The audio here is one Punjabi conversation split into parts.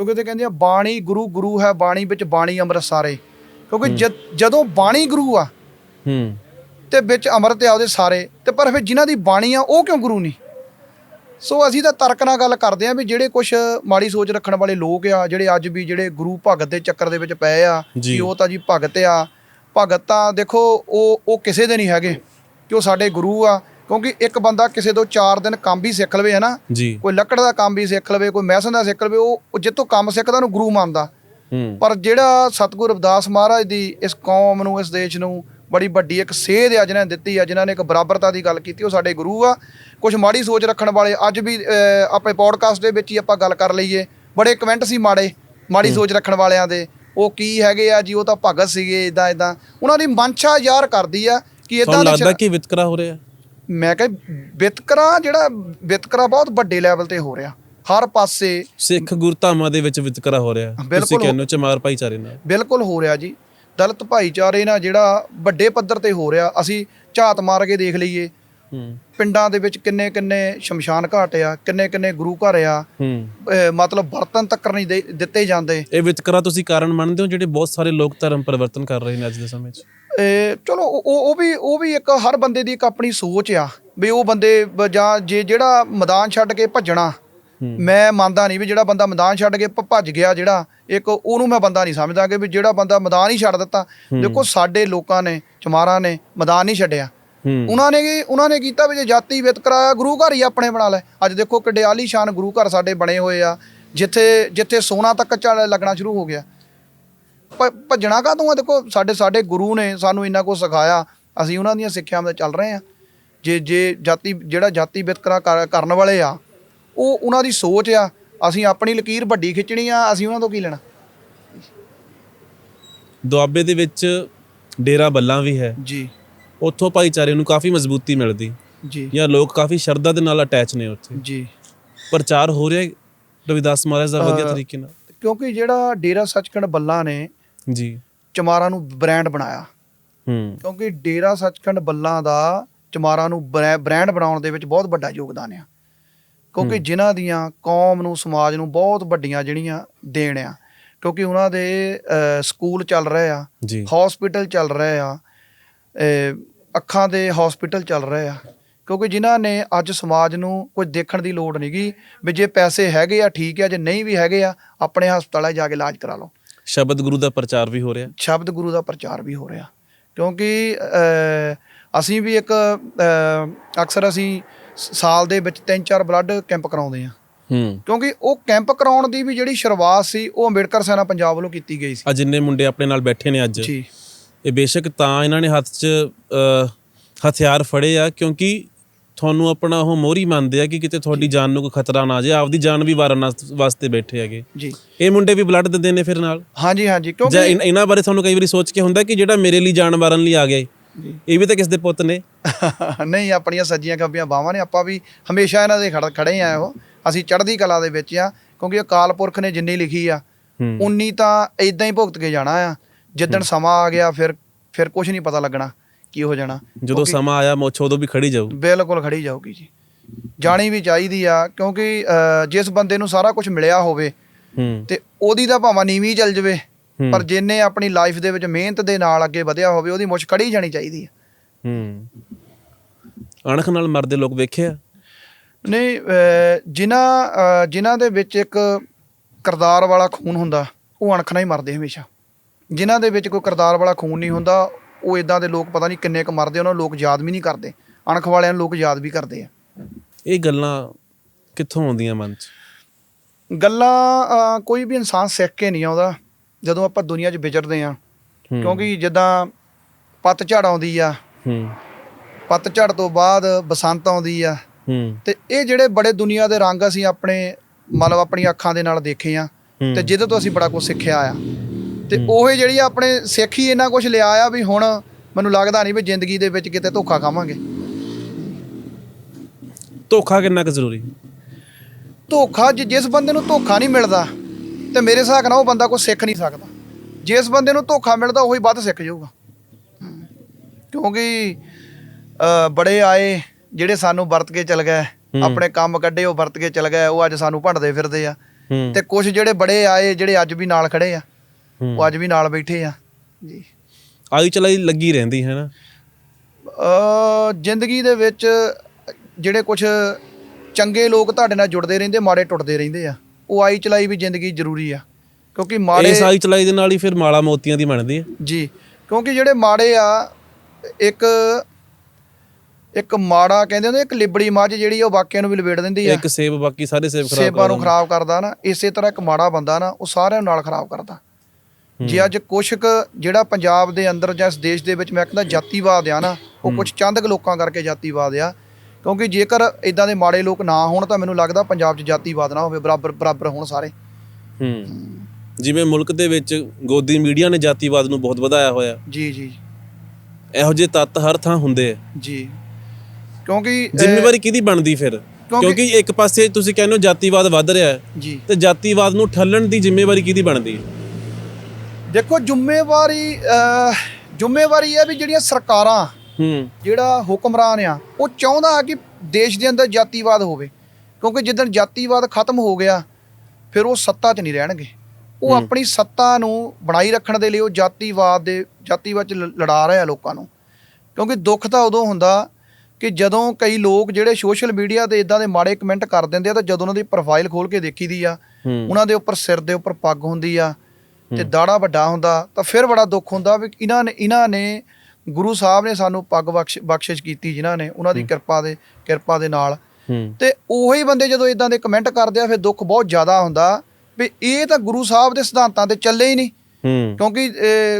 ਕਿਉਂਕਿ ਤੇ ਕਹਿੰਦੇ ਆ ਬਾਣੀ ਗੁਰੂ ਗੁਰੂ ਹੈ ਬਾਣੀ ਵਿੱਚ ਬਾਣੀ ਅੰਮ੍ਰਿਤ ਸਾਰੇ। ਕਿਉਂਕਿ ਜਦ- ਬਾਣੀ ਗੁਰੂ ਆ ਹੂੰ। ਤੇ ਵਿੱਚ ਅੰਮ੍ਰਿਤ ਆ ਉਹਦੇ ਸਾਰੇ ਤੇ ਪਰ ਫਿਰ ਜਿਨ੍ਹਾਂ ਦੀ ਬਾਣੀ ਆ ਉਹ ਕਿਉਂ ਗੁਰੂ ਨਹੀਂ? ਸੋ ਅਸੀਂ ਤਾਂ ਤਰਕ ਨਾਲ ਗੱਲ ਕਰਦੇ ਆ ਵੀ ਜਿਹੜੇ ਕੁਝ ਮਾੜੀ ਸੋਚ ਰੱਖਣ ਵਾਲੇ ਲੋਕ ਆ ਜਿਹੜੇ ਅੱਜ ਵੀ ਜਿਹੜੇ ਗੁਰੂ ਭਗਤ ਦੇ ਚੱਕਰ ਦੇ ਵਿੱਚ ਪਏ ਆ। ਕਿ ਉਹ ਤਾਂ ਜੀ ਭਗਤ ਆ। ਭਗਤ ਤਾਂ ਦੇਖੋ ਉਹ ਉਹ ਕਿਸੇ ਦੇ ਨਹੀਂ ਹੈਗੇ ਕਿ ਉਹ ਸਾਡੇ ਗੁਰੂ ਆ ਕਿਉਂਕਿ ਇੱਕ ਬੰਦਾ ਕਿਸੇ ਤੋਂ 4 ਦਿਨ ਕੰਮ ਵੀ ਸਿੱਖ ਲਵੇ ਹੈ ਨਾ? ਜੀ। ਕੋਈ ਲੱਕੜ ਦਾ ਕੰਮ ਵੀ ਸਿੱਖ ਲਵੇ ਕੋਈ ਮੈਸਨ ਦਾ ਸਿੱਖ ਲਵੇ ਉਹ ਜਿੱਥੋਂ ਕੰਮ ਸਿੱਖਦਾ ਉਹਨੂੰ ਗੁਰੂ ਮੰਨਦਾ। ਪਰ ਜਿਹੜਾ ਸਤਿਗੁਰੂ ਰਵਿਦਾਸ ਮਹਾਰਾਜ ਦੀ ਇਸ ਕੌਮ ਨੂੰ ਇਸ ਦੇਸ਼ ਨੂੰ ਬੜੀ ਵੱਡੀ ਇੱਕ ਸੇਧ ਆ ਜਿਨ੍ਹਾਂ ਨੇ ਦਿੱਤੀ ਆ ਜਿਨ੍ਹਾਂ ਨੇ ਇੱਕ ਬਰਾਬਰਤਾ ਦੀ ਗੱਲ ਕੀਤੀ ਉਹ ਸਾਡੇ ਗੁਰੂ ਆ। ਕੁਝ ਮਾੜੀ ਸੋਚ ਰੱਖਣ ਵਾਲੇ ਅੱਜ ਵੀ ਆਪਣੇ ਪੋਡਕਾਸਟ ਦੇ ਵਿੱਚ ਹੀ ਆਪਾਂ ਗੱਲ ਕਰ ਲਈਏ। ਬੜੇ ਕਮੈਂਟ ਸੀ ਮਾੜੇ ਮਾੜੀ ਸੋਚ ਰੱਖਣ ਵਾਲਿਆਂ ਦੇ। ਉਹ ਕੀ ਹੈਗੇ ਆ ਜੀ ਉਹ ਤਾਂ ਭਗਤ ਸੀਗੇ ਇਦਾਂ ਇਦਾਂ ਉਹਨਾਂ ਦੀ ਮਨਸ਼ਾ ਜ਼ਾਹਰ ਕਰਦੀ ਆ ਕਿ ਇਦਾਂ ਲੱਗਦਾ ਕਿ ਵਿਤਕਰਾ ਹੋ ਰਿਹਾ? ਮੈਂ ਕਿਹਾ ਵਿਤਕਰਾ ਜਿਹੜਾ ਵਿਤਕਰਾ ਬਹੁਤ ਵੱਡੇ ਲੈਵਲ ਤੇ ਹੋ ਰਿਹਾ। ਹਰ ਪਾਸੇ ਸਿੱਖ ਗੁਰਧਾਮਾਂ ਦੇ ਵਿੱਚ ਵਿਤਕਰਾ ਹੋ ਰਿਹਾ। ਤੁਸੀਂ। ਕਹਿੰਦੇ ਹੋ ਚਮਾਰ ਭਾਈਚਾਰੇ ਨਾਲ। ਬਿਲਕੁਲ ਹੋ ਰਿਹਾ ਜੀ। ਦਲਿਤ ਭਾਈਚਾਰੇ ਨਾਲ ਜਿਹੜਾ ਵੱਡੇ ਪੱਧਰ ਤੇ ਹੋ ਰਿਹਾ। ਅਸੀਂ ਝਾਤ ਮਾਰ ਕੇ ਦੇਖ ਲਈਏ। ਹੂੰ। ਪਿੰਡਾਂ ਦੇ ਵਿੱਚ ਕਿੰਨੇ ਕਿੰਨੇ ਸ਼ਮਸ਼ਾਨ ਘਾਟ ਆ ਕਿੰਨੇ ਕਿੰਨੇ ਗੁਰੂ ਘਰ ਆ। ਮਤਲਬ ਬਰਤਨ ਤੱਕ ਨਹੀਂ ਦਿੱਤੇ ਜਾਂਦੇ। ਇਹ ਵਿਤਕਰਾ ਤੁਸੀਂ ਕਾਰਨ ਮੰਨਦੇ ਹੋ ਜਿਹੜੇ ਬਹੁਤ ਸਾਰੇ ਲੋਕ ਧਰਮ ਪਰਿਵਰਤਨ ਕਰ ਰਹੇ ਨੇ ਅੱਜ ਦੇ ਸਮੇਂ 'ਚ? ਚਲੋ ਉਹ ਉਹ ਵੀ ਉਹ ਵੀ ਇੱਕ ਹਰ ਬੰਦੇ ਦੀ ਇੱਕ ਆਪਣੀ ਸੋਚ ਆ ਵੀ ਉਹ ਬੰਦੇ ਜਾਂ ਜੇ ਜਿਹੜਾ ਮੈਦਾਨ ਛੱਡ ਕੇ ਭੱਜਣਾ। ਮੈਂ ਮੰਨਦਾ ਨਹੀਂ ਵੀ ਜਿਹੜਾ ਬੰਦਾ ਮੈਦਾਨ ਛੱਡ ਕੇ ਭੱਜ ਗਿਆ ਜਿਹੜਾ ਇੱਕ ਉਹਨੂੰ ਮੈਂ ਬੰਦਾ ਨਹੀਂ ਸਮਝਦਾ ਕਿ ਵੀ ਜਿਹੜਾ ਬੰਦਾ ਮੈਦਾਨ ਹੀ ਛੱਡ ਦਿੱਤਾ। ਦੇਖੋ ਸਾਡੇ ਲੋਕਾਂ ਨੇ ਚਮਾਰਾਂ ਨੇ ਮੈਦਾਨ ਨਹੀਂ ਛੱਡਿਆ। ਉਹਨਾਂ ਨੇ ਕੀ ਉਹਨਾਂ ਨੇ ਕੀਤਾ ਵੀ ਜੇ ਜਾਤੀ ਵਿਤਕਰਾ ਆ ਗੁਰੂ ਘਰ ਹੀ ਆਪਣੇ ਬਣਾ ਲੈ। ਅੱਜ ਦੇਖੋ ਕਿੱਡੇ ਆਲੀਸ਼ਾਨ ਗੁਰੂ ਘਰ ਸਾਡੇ ਬਣੇ ਹੋਏ ਆ ਜਿੱਥੇ ਜਿੱਥੇ ਸੋਨਾ ਤੱਕ ਲੱਗਣਾ ਸ਼ੁਰੂ ਹੋ ਗਿਆ। ਭੱਜਣਾ ਕਾਹਤੋਂ ਆ? ਦੇਖੋ ਸਾਡੇ ਸਾਡੇ ਗੁਰੂ ਨੇ ਸਾਨੂੰ ਇੰਨਾ ਕੁਝ ਸਿਖਾਇਆ। ਅਸੀਂ ਉਹਨਾਂ ਦੀਆਂ ਸਿੱਖਿਆਵਾਂ ਤੇ ਚੱਲ ਰਹੇ ਆ ਜੇ ਜੇ ਜਾਤੀ ਜਿਹੜਾ ਜਾਤੀ ਵਿਤਕਰਾ ਕਰ- ਕਰਨ ਵਾਲੇ ਆ ਉਹ ਉਹਨਾਂ ਦੀ ਸੋਚ ਆ। ਅਸੀਂ ਆਪਣੀ ਲਕੀਰ ਵੱਡੀ ਖਿੱਚਣੀ ਆ ਅਸੀਂ ਉਹਨਾਂ ਤੋਂ ਕੀ ਲੈਣਾ? ਦੁਆਬੇ ਦੇ ਵਿੱਚ ਡੇਰਾ ਬੱਲਾਂ ਵੀ ਹੈ। ਜੀ। ਉੱਥੋਂ ਭਾਈਚਾਰੇ ਨੂੰ ਕਾਫੀ ਮਜ਼ਬੂਤੀ ਮਿਲਦੀ। ਜੀ। ਜਾਂ ਲੋਕ ਕਾਫੀ ਸ਼ਰਧਾ ਦੇ ਨਾਲ ਅਟੈਚ ਨੇ ਉੱਥੇ। ਜੀ। ਪ੍ਰਚਾਰ ਹੋ ਰਿਹਾ ਰਵਿਦਾਸ ਮਹਾਰਾਜ ਦਾ ਵਧੀਆ ਤਰੀਕੇ ਨਾਲ? ਕਿਉਂਕਿ ਜਿਹੜਾ ਡੇਰਾ ਸੱਚਖੰਡ ਬੱਲਾ ਨੇ ਜੀ। ਚਮਾਰਾਂ ਨੂੰ ਬ੍ਰਾਂਡ ਬਣਾਇਆ। ਹੂੰ। ਕਿਉਂਕਿ ਡੇਰਾ ਸੱਚਖੰਡ ਬੱਲਾਂ ਦਾ ਚਮਾਰਾਂ ਨੂੰ ਬਰੈ- ਬ੍ਰਾਂਡ ਬਣਾਉਣ ਦੇ ਵਿੱਚ ਬਹੁਤ ਵੱਡਾ ਯੋਗਦਾਨ ਆ। ਕਿਉਂਕਿ ਜਿਨ੍ਹਾਂ ਦੀਆਂ ਕੌਮ ਨੂੰ ਸਮਾਜ ਨੂੰ ਬਹੁਤ ਵੱਡੀਆਂ ਜਿਹੜੀਆਂ ਦੇਣ ਆ ਕਿਉਂਕਿ ਉਹਨਾਂ ਦੇ ਸਕੂਲ ਚੱਲ ਰਹੇ ਆ ਹਸਪੀਟਲ ਚੱਲ ਰਹੇ ਆ ਅੱਖਾਂ ਦੇ ਹਸਪੀਟਲ ਚੱਲ ਰਹੇ ਆ। ਕਿਉਂਕਿ ਜਿਨ੍ਹਾਂ ਨੇ ਅੱਜ ਸਮਾਜ ਨੂੰ ਕੁਝ ਦੇਖਣ ਦੀ ਲੋੜ ਨਹੀਂਗੀ ਵੀ ਜੇ ਪੈਸੇ ਹੈਗੇ ਆ ਠੀਕ ਆ ਜੇ ਨਹੀਂ ਵੀ ਹੈਗੇ ਆ ਆਪਣੇ ਹਸਪਤਾਲਾਂ ਜਾ ਕੇ ਇਲਾਜ ਕਰਾ ਲਓ। ਸ਼ਬਦ ਗੁਰੂ ਦਾ ਪ੍ਰਚਾਰ ਵੀ ਹੋ ਰਿਹਾ। ਸ਼ਬਦ ਗੁਰੂ ਦਾ ਪ੍ਰਚਾਰ ਵੀ ਹੋ ਰਿਹਾ। ਕਿਉਂਕਿ ਅਸੀਂ ਵੀ ਇੱਕ ਅਕਸਰ ਅਸੀਂ ਸਾਲ ਦੇ ਵਿੱਚ ਤਿੰਨ ਚਾਰ ਬਲੱਡ ਕੈਂਪ ਕਰਾਉਂਦੇ ਆ ਹੂੰ। ਕਿਉਂਕਿ ਉਹ ਕੈਂਪ ਕਰਾਉਣ ਦੀ ਵੀ ਜਿਹੜੀ ਸ਼ੁਰੂਆਤ ਸੀ ਉਹ ਅੰਬੇਡਕਰ ਸੈਨਾ ਪੰਜਾਬ ਵੱਲੋਂ ਕੀਤੀ ਗਈ ਸੀ। ਆ ਜਿੰਨੇ ਮੁੰਡੇ ਆਪਣੇ ਨਾਲ ਬੈਠੇ ਨੇ ਅੱਜ। ਜੀ। ਇਹ ਬੇਸ਼ੱਕ ਤਾਂ ਇਹਨਾਂ ਨੇ ਹੱਥ 'ਚ ਹਥਿਆਰ ਫੜੇ ਆ ਕਿਉਂਕਿ ਤੁਹਾਨੂੰ ਆਪਣਾ ਉਹ ਮੋਹਰੀ ਮੰਨਦੇ ਆ ਕਿ ਕਿਤੇ ਤੁਹਾਡੀ ਜਾਨ ਨੂੰ ਕੋਈ ਖਤਰਾ ਨਾ ਆ ਜਾਏ ਆਪਦੀ ਜਾਨ ਵੀ ਵਾਰਨ ਵਾਸ- ਵਾਸਤੇ ਬੈਠੇ ਹੈਗੇ। ਜੀ। ਇਹ ਮੁੰਡੇ ਵੀ ਬਲੱਡ ਦਿੰਦੇ ਨੇ ਫਿਰ ਨਾਲ? ਹਾਂਜੀ ਹਾਂਜੀ ਜਾਂ ਕਿਉਂਕਿ ਇਨ- ਇਹਨਾਂ ਬਾਰੇ ਤੁਹਾਨੂੰ ਕਈ ਵਾਰੀ ਸੋਚ ਕੇ ਹੁੰਦਾ ਕਿ ਜਿਹੜਾ ਮੇਰੇ ਲਈ ਜਾਨ ਮਾਰਨ ਲਈ ਆ ਗਿਆ ਏ, ਜੀ। ਇਹ ਵੀ ਤਾਂ ਕਿਸ ਦੇ ਪੁੱਤ ਨੇ? ਨਹੀਂ ਆਪਣੀਆਂ ਸੱਜੀਆਂ ਖੱਬੀਆਂ ਬਾਵਾਂ ਨੇ ਆਪਾਂ ਵੀ ਹਮੇਸ਼ਾ ਇਹਨਾਂ ਦੇ ਖੜ- ਖੜੇ ਆ ਉਹ। ਅਸੀਂ ਚੜ੍ਹਦੀ ਕਲਾ ਦੇ ਵਿੱਚ ਆ ਕਿਉਂਕਿ ਅਕਾਲ ਪੁਰਖ ਨੇ ਜਿੰਨੀ ਲਿਖੀ ਆ ਹੂੰ। ਉਨੀ ਤਾਂ ਇਦਾਂ ਹੀ ਭੁਗਤ ਕੇ ਜਾਣਾ ਆ। ਜਿੱਦਣ ਸਮਾਂ ਆ ਗਿਆ ਫਿਰ ਫਿਰ ਕੁਝ ਨਹੀਂ ਪਤਾ ਲੱਗਣਾ। ਕੀ ਹੋ ਜਾਣਾ? ਜਦੋਂ ਸਮਾਂ ਆਇਆ ਮੁੱਛ ਉਦੋਂ ਵੀ ਖੜੀ ਜਾਊ। ਬਿਲਕੁਲ ਖੜੀ ਜਾਊਗੀ ਜੀ। ਜਾਣੀ ਵੀ ਚਾਹੀਦੀ ਆ ਕਿਉਂਕਿ ਜਿਸ ਬੰਦੇ ਨੂੰ ਸਾਰਾ ਕੁਝ ਮਿਲਿਆ ਹੋਵੇ ਹੂੰ। ਤੇ ਉਹਦੀ ਤਾਂ ਭਾਵੇਂ ਨੀਵੀਂ ਚੱਲ ਜਵੇ। ਪਰ ਜਿੰਨੇ ਆਪਣੀ ਲਾਈਫ ਦੇ ਵਿੱਚ ਮਿਹਨਤ ਦੇ ਨਾਲ ਅੱਗੇ ਵਧਿਆ ਹੋਵੇ ਉਹਦੀ ਮੁੱਛ ਖੜੀ ਜਾਣੀ ਚਾਹੀਦੀ ਆ। ਹੂੰ। ਅਣਖ ਨਾਲ ਮਰਦੇ ਲੋਕ ਵੇਖੇ ਆ? ਨਹੀਂ ਜਿਨ੍ਹਾਂ ਜਿਨ੍ਹਾਂ ਦੇ ਵਿੱਚ ਇੱਕ ਕਰਦਾਰ ਵਾਲਾ ਖੂਨ ਹੁੰਦਾ ਉਹ ਅਣਖ ਨਾਲ ਹੀ ਮਰਦੇ ਹਮੇਸ਼ਾ। ਜਿਨ੍ਹਾਂ ਦੇ ਵਿੱਚ ਕੋਈ ਕਰਦਾਰ ਵਾਲਾ ਖੂਨ ਨਹੀਂ ਹੁੰਦਾ ਉਹ ਇਦਾਂ ਦੇ ਲੋਕ ਪਤਾ ਨਹੀਂ ਕਿੰਨੇ ਕੁ ਮਰਦੇ ਉਹਨਾਂ ਨੂੰ ਲੋਕ ਯਾਦ ਵੀ ਨਹੀਂ ਕਰਦੇ। ਅਣਖ ਵਾਲਿਆਂ ਨੂੰ ਲੋਕ ਯਾਦ ਵੀ ਕਰਦੇ ਆ। ਇਹ ਗੱਲਾਂ ਕਿੱਥੋਂ ਆਉਂਦੀਆਂ ਮਨ 'ਚ? ਗੱਲਾਂ ਕੋਈ ਵੀ ਇਨਸਾਨ ਸਿੱਖ ਕੇ ਨਹੀਂ ਆਉਂਦਾ ਜਦੋਂ ਆਪਾਂ ਦੁਨੀਆ 'ਚ ਵਿਚਰਦੇ ਆ। ਕਿਉਂਕਿ ਜਿੱਦਾਂ ਪਤਝੜ ਆਉਂਦੀ ਆ ਹੂੰ। ਪਤਝੜ ਤੋਂ ਬਾਅਦ ਬਸੰਤ ਆਉਂਦੀ ਆ। ਹੂੰ। ਤੇ ਇਹ ਜਿਹੜੇ ਬੜੇ ਦੁਨੀਆ ਦੇ ਰੰਗ ਅਸੀਂ ਆਪਣੇ ਮਤਲਬ ਆਪਣੀਆਂ ਅੱਖਾਂ ਦੇ ਨਾਲ ਦੇਖੇ ਆ। ਤੇ ਜਿਹਦੇ ਤੋਂ ਅਸੀਂ ਬੜਾ ਕੁਝ ਸਿੱਖਿਆ ਆ। ਤੇ ਉਹ ਜਿਹੜੀ ਆਪਣੇ ਸਿੱਖੀ ਇੰਨਾ ਕੁਝ ਲਿਆ ਆ ਵੀ ਹੁਣ ਮੈਨੂੰ ਲੱਗਦਾ ਨਹੀਂ ਵੀ ਜ਼ਿੰਦਗੀ ਦੇ ਵਿੱਚ ਕਿਤੇ ਧੋਖਾ ਖਾਵਾਂਗੇ। ਧੋਖਾ ਕਿੰਨਾ ਕੁ ਜ਼ਰੂਰੀ? ਧੋਖਾ ਜੇ ਜਿਸ ਬੰਦੇ ਨੂੰ ਧੋਖਾ ਨਹੀਂ ਮਿਲਦਾ ਤੇ ਮੇਰੇ ਹਿਸਾਬ ਨਾਲ ਉਹ ਬੰਦਾ ਕੋਈ ਸਿੱਖ ਨਹੀਂ ਸਕਦਾ। ਜਿਸ ਬੰਦੇ ਨੂੰ ਧੋਖਾ ਮਿਲਦਾ ਉਹੀ ਵੱਧ ਸਿੱਖ ਜਾਊਗਾ। ਕਿਉਂਕਿ ਬੜੇ ਆਏ ਜਿਹੜੇ ਸਾਨੂੰ ਵਰਤ ਕੇ ਚਲ ਗਏ। ਆਪਣੇ ਕੰਮ ਕੱਢੇ ਉਹ ਵਰਤ ਕੇ ਚਲ ਗਏ। ਉਹ ਅੱਜ ਸਾਨੂੰ ਭੰਡਦੇ ਫਿਰਦੇ ਆ। ਹੂੰ। ਤੇ ਕੁਝ ਜਿਹੜੇ ਬੜੇ ਆਏ ਜਿਹੜੇ ਅੱਜ ਵੀ ਨਾਲ ਖੜੇ ਆ। ਹੂੰ। ਉਹ ਅੱਜ ਵੀ ਨਾਲ ਬੈਠੇ ਆ ਜੀ। ਆਈ ਚਲਾਈ ਲੱਗੀ ਰਹਿੰਦੀ ਹੈ ਨਾ ਅ ਜ਼ਿੰਦਗੀ ਦੇ ਵਿੱਚ ਜਿਹੜੇ ਕੁਝ ਚੰਗੇ ਲੋਕ ਤੁਹਾਡੇ ਨਾਲ ਜੁੜਦੇ ਰਹਿੰਦੇ ਮਾੜੇ ਟੁੱਟਦੇ ਰਹਿੰਦੇ ਆ ਉਹ ਆਈ ਚਲਾਈ ਵੀ ਜ਼ਿੰਦਗੀ ਜ਼ਰੂਰੀ ਆ। ਕਿਉਂਕਿ ਮਾੜੇ ਇਸ ਆਈ ਚਲਾਈ ਦੇ ਨਾਲ ਹੀ ਫਿਰ ਮਾਲਾ ਮੋਤੀਆਂ ਦੀ ਬਣਦੀ ਹੈ ਜੀ ਕਿਉਂਕਿ ਜਿਹੜੇ ਮਾੜੇ ਆ ਇੱਕ ਇੱਕ ਮਾੜਾ ਕਹਿੰਦੇ ਹੁੰਦੇ ਇੱਕ ਲਿਬੜੀ ਮੱਝ ਜਿਹੜੀ ਉਹ ਬਾਕੀਆਂ ਨੂੰ ਵੀ ਲਵੇੜ ਦਿੰਦੀ ਆ। ਇੱਕ ਸੇਬ ਬਾਕੀ ਸਾਰੇ ਸੇਬ ਖਰਾਬ ਸੇਬਾਂ ਨੂੰ ਖਰਾਬ ਕਰਦਾ ਨਾ ਇਸੇ ਤਰ੍ਹਾਂ ਇੱਕ ਮਾੜਾ ਬੰਦਾ ਨਾ ਉਹ ਸਾਰਿਆਂ ਨੂੰ ਨਾਲ ਖਰਾਬ ਕਰਦਾ। ਜੇ ਅੱਜ ਕੁਛ ਕੁ ਜਿਹੜਾ ਪੰਜਾਬ ਦੇ ਅੰਦਰ ਜਾਂ ਇਸ ਦੇਸ਼ ਦੇ ਵਿੱਚ ਮੈਂ ਕਹਿੰਦਾ ਜਾਤੀਵਾਦ ਆ ਨਾ ਉਹ ਕੁਝ ਚੰਦ ਲੋਕਾਂ ਕਰਕੇ ਜਾਤੀਵਾਦ ਆ। ਕਿਉਂਕਿ ਜੇਕਰ ਇਦਾਂ ਦੇ ਮਾੜੇ ਲੋਕ ਨਾ ਹੋਣ ਤਾਂ ਮੈਨੂੰ ਲੱਗਦਾ ਪੰਜਾਬ 'ਚ ਜਾਤੀਵਾਦ ਨਾ ਹੋਵੇ ਬਰਾਬਰ ਬਰਾਬਰ ਹੋਣ ਸਾਰੇ। ਹੂੰ। ਜਿਵੇਂ ਮੁਲਕ ਦੇ ਵਿੱਚ ਗੋਦੀ ਮੀਡੀਆ ਨੇ ਜਾਤੀਵਾਦ ਨੂੰ ਬਹੁਤ ਵਧਾਇਆ ਹੋਇਆ। ਜੀ ਜੀ। ਇਹੋ ਜਿਹੇ ਤੱਤ ਹਰ ਥਾਂ ਹੁੰਦੇ ਆ। ਜੀ। ਕਿਉਂਕਿ ਜ਼ਿੰਮੇਵਾਰੀ ਕਿਹਦੀ ਬਣਦੀ ਫਿਰ? ਕਿਉਂਕਿ ਇੱਕ ਪਾਸੇ ਤੁਸੀਂ ਕਹਿੰਦੇ ਹੋ ਜਾਤੀਵਾਦ ਵੱਧ ਰਿਹਾ ਹੈ ਜੀ। ਤੇ ਜਾਤੀਵਾਦ ਨੂੰ ਠੱਲਣ ਦੀ ਜ਼ਿੰਮੇਵਾਰੀ ਕਿਹਦੀ ਬਣਦੀ ਹੈ? ਦੇਖੋ ਜ਼ਿੰਮੇਵਾਰੀ ਜ਼ਿੰਮੇਵਾਰੀ ਹੈ ਵੀ ਜਿਹੜੀਆਂ ਸਰਕਾਰਾਂ ਹੂੰ। ਜਿਹੜਾ ਹੁਕਮਰਾਨ ਆ ਉਹ ਚਾਹੁੰਦਾ ਕਿ ਦੇਸ਼ ਦੇ ਅੰਦਰ ਜਾਤੀਵਾਦ ਹੋਵੇ। ਕਿਉਂਕਿ ਜਿੱਦਣ ਜਾਤੀਵਾਦ ਖਤਮ ਹੋ ਗਿਆ ਫਿਰ ਉਹ ਸੱਤਾ 'ਚ ਨਹੀਂ ਰਹਿਣਗੇ। ਉਹ ਆਪਣੀ ਸੱਤਾ ਨੂੰ ਬਣਾਈ ਰੱਖਣ ਦੇ ਲਈ ਉਹ ਜਾਤੀਵਾਦ ਦੇ ਜਾਤੀਵਾਦ 'ਚ ਲੜਾ ਰਿਹਾ ਲੋਕਾਂ ਨੂੰ। ਕਿਉਂਕਿ ਦੁੱਖ ਤਾਂ ਉਦੋਂ ਹੁੰਦਾ ਕਿ ਜਦੋਂ ਕਈ ਲੋਕ ਜਿਹੜੇ ਸੋਸ਼ਲ ਮੀਡੀਆ ਤੇ ਇਦਾਂ ਦੇ ਮਾੜੇ ਕਮੈਂਟ ਕਰ ਦਿੰਦੇ ਆ ਤਾਂ ਜਦੋਂ ਉਹਨਾਂ ਦੀ ਪ੍ਰੋਫਾਈਲ ਖੋਲ ਕੇ ਦੇਖੀਦੀ ਆ ਉਹਨਾਂ ਦੇ ਉੱਪਰ ਸਿਰ ਦੇ ਉੱਪਰ ਪੱਗ ਹੁੰਦੀ ਆ ਤੇ ਦਾੜਾ ਵੱਡਾ ਹੁੰਦਾ ਤਾਂ ਫਿਰ ਬੜਾ ਦੁੱਖ ਹੁੰਦਾ ਵੀ ਇਹਨਾਂ ਨੇ ਇਹਨਾਂ ਨੇ ਗੁਰੂ ਸਾਹਿਬ ਨੇ ਸਾਨੂੰ ਪੱਗ ਬਖਸ਼ ਬਖਸ਼ਿਸ਼ ਕੀਤੀ ਜਿਨ੍ਹਾਂ ਨੇ ਉਹਨਾਂ ਦੀ ਕਿਰਪਾ ਦੇ ਕਿਰਪਾ ਦੇ ਨਾਲ। ਤੇ ਉਹੀ ਬੰਦੇ ਜਦੋਂ ਇਦਾਂ ਦੇ ਕਮੈਂਟ ਕਰਦੇ ਆ ਫਿਰ ਦੁੱਖ ਬਹੁਤ ਜ਼ਿਆਦਾ ਹੁੰਦਾ ਵੀ ਇਹ ਤਾਂ ਗੁਰੂ ਸਾਹਿਬ ਦੇ ਸਿਧਾਂਤਾਂ ਤੇ ਚੱਲੇ ਹੀ ਨਹੀਂ। ਕਿਉਂਕਿ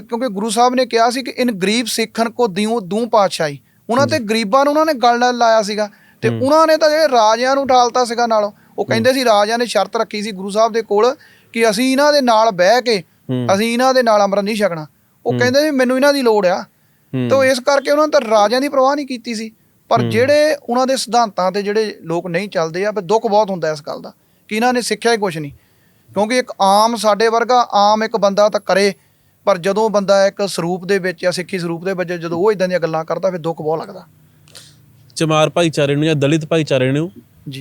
ਕਿਉਂਕਿ ਗੁਰੂ ਸਾਹਿਬ ਨੇ ਕਿਹਾ ਸੀ ਕਿ ਇਨ ਗਰੀਬ ਸਿੱਖਣ ਕੋ ਦਿਉ ਦੂ ਪਾਤਸ਼ਾਹੀ। ਉਹਨਾਂ ਤੇ ਗਰੀਬਾਂ ਨੂੰ ਉਹਨਾਂ ਨੇ ਗੱਲ ਨਾਲ ਲਾਇਆ ਸੀਗਾ। ਤੇ ਉਹਨਾਂ ਨੇ ਤਾਂ ਜਿਹੜੇ ਰਾਜਿਆਂ ਨੂੰ ਢਾਲਤਾ ਸੀਗਾ ਨਾਲੋਂ ਉਹ ਕਹਿੰਦੇ ਸੀ ਰਾਜਿਆਂ ਨੇ ਸ਼ਰਤ ਰੱਖੀ ਸੀ ਗੁਰੂ ਸਾਹਿਬ ਦੇ ਕੋਲ ਕਿ ਅਸੀਂ ਇਹਨਾਂ ਦੇ ਨਾਲ ਬਹਿ ਕੇ। ਅਸੀਂ ਇਹਨਾਂ ਦੇ ਨਾਲ ਅੰਮ੍ਰਿਤ ਨਹੀਂ ਛਕਣਾ। ਉਹ ਕਹਿੰਦੇ ਸੀ ਮੈਨੂੰ ਇਹਨਾਂ ਦੀ ਲੋੜ ਆ। ਤਾਂ ਇਸ ਕਰਕੇ ਉਹਨਾਂ ਨੇ ਤਾਂ ਰਾਜਿਆਂ ਦੀ ਪਰਵਾਹ ਨਹੀਂ ਕੀਤੀ ਸੀ। ਪਰ ਜਿਹੜੇ ਉਹਨਾਂ ਦੇ ਸਿਧਾਂਤਾਂ ਤੇ ਜਿਹੜੇ ਲੋਕ ਨਹੀਂ ਚੱਲਦੇ ਆ ਪਰ ਦੁੱਖ ਬਹੁਤ ਹੁੰਦਾ ਇਸ ਗੱਲ ਦਾ ਕਿ ਇਹਨਾਂ ਨੇ ਸਿੱਖਿਆ ਹੀ ਕੁਝ ਨਹੀਂ। ਕਿਉਂਕਿ ਇੱਕ ਆਮ ਸਾਡੇ ਵਰਗਾ ਆਮ ਇੱਕ ਬੰਦਾ ਤਾਂ ਕਰੇ ਪਰ ਜਦੋਂ ਬੰਦਾ ਇੱਕ ਸਰੂਪ ਦੇ ਵਿੱਚ ਜਾਂ ਸਿੱਖੀ ਸਰੂਪ ਦੇ ਵਿੱਚ ਜਦੋਂ ਉਹ ਇਦਾਂ ਦੀਆਂ ਗੱਲਾਂ ਕਰਦਾ ਫਿਰ ਦੁੱਖ ਬਹੁਤ ਲੱਗਦਾ। ਚਮਾਰ ਭਾਈਚਾਰੇ ਨੂੰ ਜਾਂ ਦਲਿਤ ਭਾਈਚਾਰੇ ਨੂੰ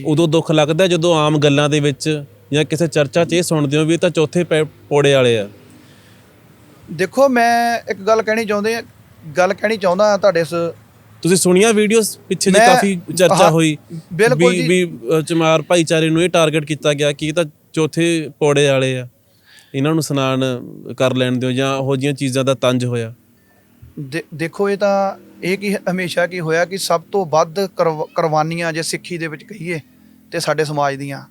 ਉਦੋਂ ਦੁੱਖ ਲੱਗਦਾ ਜਦੋਂ ਆਮ ਗੱਲਾਂ ਦੇ ਵਿੱਚ ਜਾਂ ਕਿਸੇ ਚਰਚਾ 'ਚ ਇਹ ਸੁਣਦੇ ਹੋ ਵੀ ਇਹ ਤਾਂ ਚੌਥੇ ਪੌੜੇ ਵਾਲੇ ਆ। ਦੇਖੋ ਮੈਂ ਇੱਕ ਗੱਲ ਕਹਿਣੀ ਚਾਹੁੰਦੇ ਗੱਲ ਕਹਿਣੀ ਚਾਹੁੰਦਾ ਤੁਹਾਡੇ ਇਸ ਤੁਸੀਂ ਸੁਣੀਆਂ ਵੀਡੀਓਜ਼ ਪਿੱਛੇ ਜੇ ਮੈਂ- ਕਾਫੀ ਚਰਚਾ ਹਾਂ, ਹੋਈ ਬਿਲਕੁਲ ਵੀ ਜੀ। ਵੀ ਅ, ਚਮਾਰ ਭਾਈਚਾਰੇ ਨੂੰ ਇਹ ਟਾਰਗੇਟ ਕੀਤਾ ਗਿਆ ਕਿ ਇਹ ਤਾਂ ਚੌਥੇ ਪੌੜੇ ਵਾਲੇ ਆ ਇਹਨਾਂ ਨੂੰ ਸਨਾਨ ਕਰ ਲੈਣ ਦਿਓ ਜਾਂ ਉਹੋ ਜਿਹੀਆਂ ਚੀਜ਼ਾਂ ਦਾ ਤੰਜ ਹੋਇਆ ਦੇ- ਦੇਖੋ ਇਹ ਤਾਂ ਇਹ ਕੀ ਹਮੇਸ਼ਾ ਕੀ ਹੋਇਆ ਕਿ ਸਭ ਤੋਂ ਵੱਧ ਕਰਵ- ਕੁਰਬਾਨੀਆਂ ਜੇ ਸਿੱਖੀ ਦੇ ਵਿੱਚ ਕਹੀਏ ਤੇ ਸਾਡੇ ਸਮਾਜ ਦੀਆਂ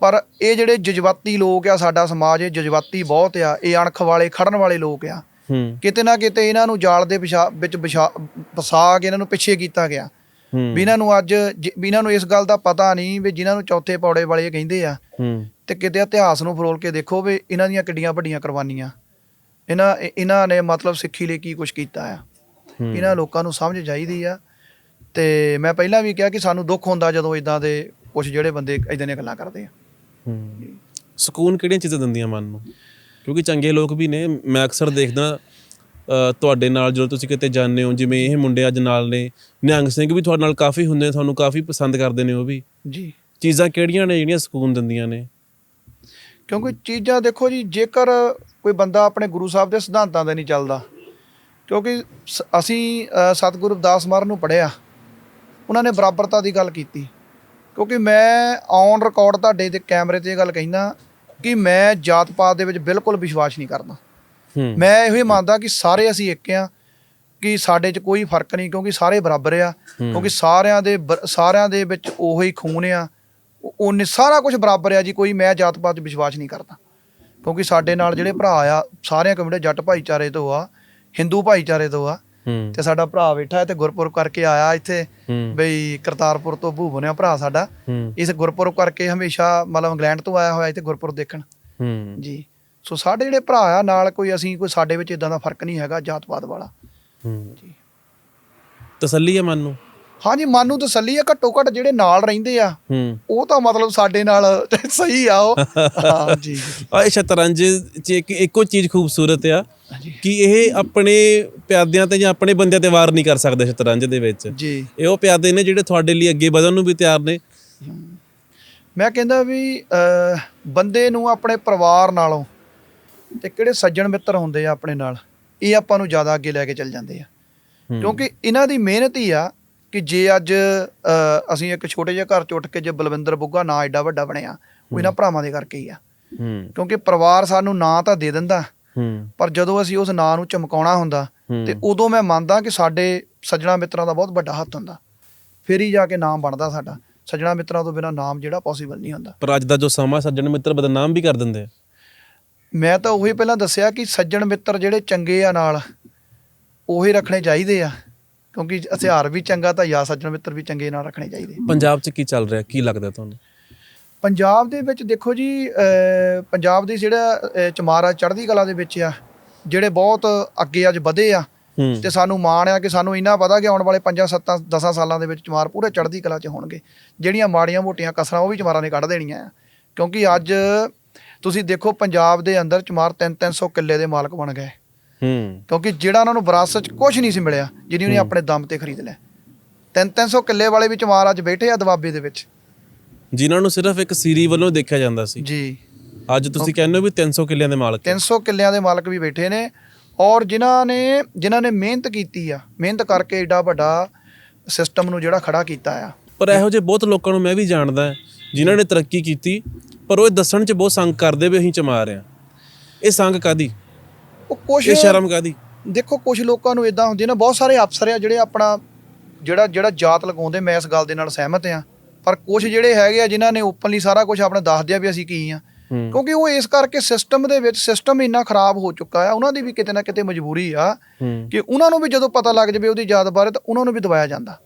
ਪਰ ਇਹ ਜਿਹੜੇ ਜਜ਼ਬਾਤੀ ਲੋਕ ਆ ਸਾਡਾ ਸਮਾਜ ਇਹ ਜਜ਼ਬਾਤੀ ਬਹੁਤ ਆ ਇਹ ਅਣਖ ਵਾਲੇ ਖੜਨ ਵਾਲੇ ਲੋਕ ਆ। ਹੂੰ। ਕਿਤੇ ਨਾ ਕਿਤੇ ਇਹਨਾਂ ਨੂੰ ਜਾਲ ਦੇ ਵਿੱਚ ਫਸਾ ਕੇ ਇਹਨਾਂ ਨੂੰ ਪਿੱਛੇ ਕੀਤਾ ਗਿਆ। ਹੂੰ। ਵੀ ਇਹਨਾਂ ਨੂੰ ਅੱਜ ਵੀ ਇਹਨਾਂ ਨੂੰ ਇਸ ਗੱਲ ਦਾ ਪਤਾ ਨਹੀਂ ਵੀ ਜਿਨ੍ਹਾਂ ਨੂੰ ਚੌਥੇ ਪੌੜੇ ਵਾਲੇ ਕਹਿੰਦੇ ਆ। ਹੂੰ। ਤੇ ਕਿਤੇ ਇਤਿਹਾਸ ਨੂੰ ਫਰੋਲ ਕੇ ਦੇਖੋ ਵੀ ਇਹਨਾਂ ਦੀਆਂ ਕਿੱਡੀਆਂ ਵੱਡੀਆਂ ਕੁਰਬਾਨੀਆਂ। ਇਹਨਾਂ ਇਹ- ਇਹਨਾਂ ਨੇ ਮਤਲਬ ਸਿੱਖੀ ਲਈ ਕੀ ਕੁਝ ਕੀਤਾ ਆ। ਇਹਨਾਂ ਲੋਕਾਂ ਨੂੰ ਸਮਝ ਚਾਹੀਦੀ ਆ। ਤੇ ਮੈਂ ਪਹਿਲਾਂ ਵੀ ਕਿਹਾ ਕਿ ਸਾਨੂੰ ਦੁੱਖ ਹੁੰਦਾ ਜਦੋਂ ਇਦਾਂ ਦੇ ਕੁਝ ਜਿਹੜੇ ਬੰਦੇ ਇਦਾਂ ਦੀਆਂ ਗੱਲਾਂ ਕਰਦੇ ਆ। ਹੂੰ ਸਕੂਨ ਕਿਹੜੀਆਂ ਚੀਜ਼ਾਂ ਦਿੰਦੀਆਂ ਮਨ ਨੂੰ? ਕਿਉਂਕਿ ਚੰਗੇ ਲੋਕ ਵੀ ਨੇ ਮੈਂ ਅਕਸਰ ਦੇਖਦਾ ਤੁਹਾਡੇ ਨਾਲ ਜਦੋਂ ਤੁਸੀਂ ਕਿਤੇ ਜਾਂਦੇ ਹੋ ਜਿਵੇਂ ਇਹ ਮੁੰਡੇ ਅੱਜ ਨਾਲ ਨੇ ਨਿਹੰਗ ਸਿੰਘ ਵੀ ਤੁਹਾਡੇ ਨਾਲ ਕਾਫੀ ਹੁੰਦੇ ਨੇ ਤੁਹਾਨੂੰ ਕਾਫੀ ਪਸੰਦ ਕਰਦੇ ਨੇ ਉਹ ਵੀ। ਜੀ। ਚੀਜ਼ਾਂ ਕਿਹੜੀਆਂ ਨੇ ਜਿਹੜੀਆਂ ਸਕੂਨ ਦਿੰਦੀਆਂ ਨੇ? ਕਿਉਂਕਿ ਚੀਜ਼ਾਂ ਦੇਖੋ ਜੀ ਜੇਕਰ ਕੋਈ ਬੰਦਾ ਆਪਣੇ ਗੁਰੂ ਸਾਹਿਬ ਦੇ ਸਿਧਾਂਤਾਂ ਤੇ ਨਹੀਂ ਚੱਲਦਾ ਕਿਉਂਕਿ ਅਸੀਂ ਸਤਿਗੁਰੂ ਰਵਿਦਾਸ ਮਹਾਰਾਜ ਨੂੰ ਪੜਿਆ ਉਹਨਾਂ ਨੇ ਬਰਾਬਰਤਾ ਦੀ ਗੱਲ ਕੀਤੀ। ਕਿਉਂਕਿ ਮੈਂ ਔਨ ਰਿਕਾਰਡ ਤੁਹਾਡੇ ਦੇ ਕੈਮਰੇ ਤੇ ਇਹ ਗੱਲ ਕਹਿੰਦਾ ਕਿ ਮੈਂ ਜਾਤ ਪਾਤ ਦੇ ਵਿੱਚ ਬਿਲਕੁਲ ਵਿਸ਼ਵਾਸ ਨਹੀਂ ਕਰਦਾ। ਮੈਂ ਇਹੋ ਹੀ ਮੰਨਦਾ ਕਿ ਸਾਰੇ ਅਸੀਂ ਇੱਕ ਆ ਕਿ ਸਾਡੇ 'ਚ ਕੋਈ ਫ਼ਰਕ ਨਹੀਂ ਕਿਉਂਕਿ ਸਾਰੇ ਬਰਾਬਰ ਆ। ਕਿਉਂਕਿ ਸਾਰਿਆਂ ਦੇ ਸਾਰਿਆਂ ਦੇ ਵਿੱਚ ਉਹੋ ਹੀ ਖੂਨ ਆ। ਉਹ- ਉਹਨੇ ਸਾਰਾ ਕੁਝ ਬਰਾਬਰ ਆ ਜੀ ਕੋਈ ਮੈਂ ਜਾਤ ਪਾਤ 'ਚ ਵਿਸ਼ਵਾਸ ਨਹੀਂ ਕਰਦਾ। ਕਿਉਂਕਿ ਸਾਡੇ ਨਾਲ ਜਿਹੜੇ ਭਰਾ ਆ ਸਾਰਿਆਂ ਕਮਿਊਨਿਟੀ ਜੱਟ ਭਾਈਚਾਰੇ ਤੋਂ ਆ ਹਿੰਦੂ ਭਾਈਚਾਰੇ ਤੋਂ ਆ ਤੇ ਸਾਡਾ ਭਰਾ ਬੈਠਾ ਹੈ ਤੇ ਗੁਰਪੁਰਬ ਕਰਕੇ ਆਇਆ ਇੱਥੇ ਬਈ ਕਰਤਾਰਪੁਰ ਤੋਂ ਭੂਬਨਿਆ ਭਰਾ ਸਾਡਾ। ਇਸ ਗੁਰਪੁਰਬ ਕਰਕੇ ਹਮੇਸ਼ਾ ਮਤਲਬ ਇੰਗਲੈਂਡ ਤੋਂ ਆਇਆ ਹੋਇਆ ਇੱਥੇ ਗੁਰਪੁਰਬ ਦੇਖਣ। ਹੂੰ। ਜੀ। ਸੋ ਸਾਡੇ ਜਿਹੜੇ ਭਰਾ ਆ ਨਾਲ ਕੋਈ ਅਸੀਂ ਕੋਈ ਸਾਡੇ ਵਿੱਚ ਇਦਾਂ ਦਾ ਫ਼ਰਕ ਨਹੀਂ ਹੈਗਾ ਜਾਤ ਪਾਤ ਵਾਲਾ। ਹੂੰ। ਜੀ। ਤਸੱਲੀ ਹੈ ਮਨ ਨੂੰ? ਹਾਂਜੀ ਮਨ ਨੂੰ ਤਸੱਲੀ ਆ ਘੱਟੋ ਘੱਟ ਜਿਹੜੇ ਨਾਲ ਰਹਿੰਦੇ ਆ ਉਹ ਤਾਂ ਮਤਲਬ ਸਾਡੇ ਨਾਲ ਸਹੀ ਆ ਉਹ। ਹਾਂ ਜੀ ਆ ਇਹ ਸ਼ਤਰੰਜ ਚ ਇੱਕ ਇੱਕੋ ਚੀਜ਼ ਖੂਬਸੂਰਤ ਆ ਹਾਂਜੀ। ਕਿ ਇਹ ਆਪਣੇ ਪਿਆਦਿਆਂ ਤੇ ਜਾਂ ਆਪਣੇ ਬੰਦਿਆਂ ਤੇ ਵਾਰ ਨਹੀਂ ਕਰ ਸਕਦੇ ਸ਼ਤਰੰਜ ਦੇ ਵਿੱਚ। ਜੀ। ਇਹ ਉਹ ਪਿਆਦੇ ਨੇ ਜਿਹੜੇ ਤੁਹਾਡੇ ਲਈ ਅੱਗੇ ਵਧਣ ਨੂੰ ਵੀ ਤਿਆਰ ਨੇ। ਮੈਂ ਕਹਿੰਦਾ ਵੀ ਬੰਦੇ ਨੂੰ ਆਪਣੇ ਪਰਿਵਾਰ ਨਾਲੋਂ ਤੇ ਕਿਹੜੇ ਸੱਜਣ ਮਿੱਤਰ ਹੁੰਦੇ ਆ ਆਪਣੇ ਨਾਲ ਇਹ ਆਪਾਂ ਨੂੰ ਜ਼ਿਆਦਾ ਅੱਗੇ ਲੈ ਕੇ ਚੱਲ ਜਾਂਦੇ ਆ। ਕਿਉਂਕਿ ਇਹਨਾਂ ਦੀ ਮਿਹਨਤ ਹੀ ਆ ਕਿ ਜੇ ਅੱਜ ਅਸੀਂ ਇੱਕ ਛੋਟੇ ਜਿਹੇ ਘਰ ਚ ਉੱਠ ਕੇ ਜੇ ਬਲਵਿੰਦਰ ਬੁੱਗਾ ਨਾ ਐਡਾ ਵੱਡਾ ਬਣਿਆ ਉਹ ਇਹਨਾਂ ਭਰਾਵਾਂ ਦੇ ਕਰਕੇ ਹੀ ਆ। ਹੂੰ। ਕਿਉਂਕਿ ਪਰਿਵਾਰ ਸਾਨੂੰ ਨਾਂ ਤਾਂ ਦੇ ਦਿੰਦਾ ਹੂੰ। ਪਰ ਜਦੋਂ ਅਸੀਂ ਉਸ ਨਾਂ ਨੂੰ ਚਮਕਾਉਣਾ ਹੁੰਦਾ। ਤੇ ਉਦੋਂ ਮੈਂ ਮੰਨਦਾ ਕਿ ਸਾਡੇ ਸੱਜਣਾ ਮਿੱਤਰਾਂ ਦਾ ਬਹੁਤ ਵੱਡਾ ਹੱਥ ਹੁੰਦਾ। ਫਿਰ ਹੀ ਜਾ ਕੇ ਨਾਮ ਬਣਦਾ ਸਾਡਾ। ਸੱਜਣਾ ਮਿੱਤਰਾਂ ਤੋਂ ਬਿਨਾ ਨਾਮ ਜਿਹੜਾ ਪੋਸੀਬਲ ਨਹੀਂ ਹੁੰਦਾ। ਪਰ ਅੱਜ ਦਾ ਜੋ ਸਮਾਂ ਸੱਜਣ ਮਿੱਤਰ ਬਦਨਾਮ ਵੀ ਕਰ ਦਿੰਦੇ ਆ। ਮੈਂ ਤਾਂ ਉਹੀ ਪਹਿਲਾਂ ਦੱਸਿਆ ਕਿ ਸੱਜਣ ਮਿੱਤਰ ਜਿਹੜੇ ਚੰਗੇ ਆ ਨਾਲ ਉਹੀ ਰੱਖਣੇ ਚਾਹੀਦੇ ਆ। ਕਿਉਂਕਿ ਹਥਿਆਰ ਵੀ ਚੰਗਾ ਤਾਂ ਯਾ ਸੱਜਣ ਮਿੱਤਰ ਵੀ ਚੰਗੇ ਨਾਲ ਰੱਖਣੇ ਚਾਹੀਦੇ। ਪੰਜਾਬ 'ਚ ਕੀ ਚੱਲ ਰਿਹਾ? ਕੀ ਲੱਗਦਾ ਤੁਹਾਨੂੰ? ਪੰਜਾਬ ਦੇ ਵਿੱਚ ਦੇਖੋ ਜੀ ਪੰਜਾਬ ਦੀ ਜਿਹੜਾ ਚਮਾਰਾ ਚੜ੍ਹਦੀ ਕਲਾ ਦੇ ਵਿੱਚ ਆ ਜਿਹੜੇ ਬਹੁਤ ਅੱਗੇ ਅੱਜ ਵਧੇ ਆ ਤੇ ਸਾਨੂੰ ਮਾਣ ਆ ਕਿ ਸਾਨੂੰ ਇੰਨਾ ਪਤਾ ਕਿ ਆਉਣ ਵਾਲੇ 5 7 10 ਸਾਲਾਂ ਦੇ ਵਿੱਚ ਚਮਾਰ ਪੂਰੇ ਚੜ੍ਹਦੀ ਕਲਾ 'ਚ ਹੋਣਗੇ। ਜਿਹੜੀਆਂ ਮਾੜੀਆਂ ਮੋਟੀਆਂ ਕਸਰਾਂ ਉਹ ਵੀ ਚਮਾਰਾਂ ਨੇ ਕੱਢ ਦੇਣੀਆਂ ਆ। ਕਿਉਂਕਿ ਅੱਜ ਤੁਸੀਂ ਦੇਖੋ ਪੰਜਾਬ ਦੇ ਅੰਦਰ ਚਮਾਰ 3-300 ਕਿੱਲੇ ਦੇ ਮਾਲਕ ਬਣ ਗਏ। ਹੂੰ। ਕਿਉਂਕਿ ਜਿਹੜਾ ਉਹਨਾਂ ਨੂੰ ਵਿਰਾਸਤ 'ਚ ਕੁਝ ਨਹੀਂ ਸੀ ਮਿਲਿਆ ਜਿਹਨੇ ਉਹਨੇ ਆਪਣੇ ਦਮ ਤੇ ਖਰੀਦ ਲਿਆ। 3-300 ਕਿੱਲੇ ਵਾਲੇ ਵੀ ਚਮਾਰ ਅੱਜ ਬੈਠੇ ਆ ਦਵਾਬੇ ਦੇ ਵਿੱਚ। ਜਿਨ੍ਹਾਂ ਨੂੰ ਸਿਰਫ ਇੱਕ ਸੀਰੀ ਵੱਲੋਂ ਦੇਖਿਆ ਜਾਂਦਾ ਸੀ। ਜੀ। ਅੱਜ ਤੁਸੀਂ ਕਹਿੰਦੇ ਹੋ ਵੀ 300 ਕਿੱਲਿਆਂ ਦੇ ਮਾਲਕ ਹੈ। 300 ਕਿੱਲਿਆਂ ਦੇ ਮਾਲਕ ਵੀ ਬੈਠੇ ਨੇ ਔਰ ਜਿਨ੍ਹਾਂ ਨੇ ਜਿਨ੍ਹਾਂ ਨੇ ਮਿਹਨਤ ਕੀਤੀ ਆ ਮਿਹਨਤ ਕਰਕੇ ਏਡਾ ਵੱਡਾ ਸਿਸਟਮ ਨੂੰ ਜਿਹੜਾ ਖੜਾ ਕੀਤਾ ਆ। ਪਰ ਇਹੋ ਜਿਹੇ ਬਹੁਤ ਲੋਕਾਂ ਨੂੰ ਮੈਂ ਵੀ ਜਾਣਦਾ ਜਿਨ੍ਹਾਂ ਨੇ ਤਰੱਕੀ ਕੀਤੀ ਪਰ ਉਹ ਦੱਸਣ 'ਚ ਬਹੁਤ ਸੰਗ ਕਰਦੇ ਵੀ ਅਸੀਂ ਚਮਾ ਰਹੇ ਹਾਂ। ਇਹ ਸੰਗ ਕਾਦੀ ਉਹ ਕੁਝ ਇਹ ਸ਼ਰਮ ਕਾਦੀ ਦੇਖੋ ਕੁਝ ਲੋਕਾਂ ਨੂੰ ਇਦਾਂ ਹੁੰਦੀ ਨਾ ਬਹੁਤ ਸਾਰੇ ਅਫਸਰ ਆ ਜਿਹੜੇ ਆਪਣਾ ਜਿਹੜਾ ਜਿਹੜਾ ਜਾਤ ਲਗਾਉਂਦੇ ਮੈਂ ਇਸ ਗੱਲ ਦੇ ਨਾਲ ਸਹਿਮਤ ਆ ਪਰ ਕੁਝ ਜਿਹੜੇ ਹੈਗੇ ਆ ਜਿਨ੍ਹਾਂ ਨੇ ਓਪਨਲੀ ਸਾਰਾ ਕੁਝ ਆਪਣਾ ਦੱਸ ਦਿਆ ਵੀ ਅਸੀਂ ਕੀ ਆ। ਕਿਉਂਕਿ ਉਹ ਇਸ ਕਰਕੇ ਸਿਸਟਮ ਦੇ ਵਿੱਚ ਸਿਸਟਮ ਇੰਨਾ ਖਰਾਬ ਹੋ ਚੁੱਕਾ ਆ ਉਹਨਾਂ ਦੀ ਵੀ ਕਿਤੇ ਨਾ ਕਿਤੇ ਮਜਬੂਰੀ ਆ ਕਿ ਉਹਨਾਂ ਨੂੰ ਵੀ ਜਦੋਂ ਪਤਾ ਲੱਗ ਜਾਵੇ ਉਹਦੀ ਯਾਦ ਬਾਰੇ ਤਾਂ ਉਹਨਾਂ ਨੂੰ ਵੀ ਦਬਾਇਆ ਜਾਂਦਾ।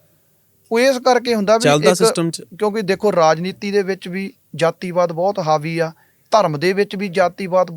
ਉਹ ਇਸ ਕਰਕੇ ਹੁੰਦਾ ਵੀ ਇੱਕ- ਸਿਸਟਮ 'ਚ। ਕਿਉਂਕਿ ਦੇਖੋ ਰਾਜਨੀਤੀ ਦੇ ਵਿੱਚ ਵੀ ਜਾਤੀਵਾਦ ਬਹੁਤ ਹਾਵੀ ਆ ਧਰਮ ਦੇ ਵਿੱਚ ਵੀ ਜਾਤੀਵਾਦ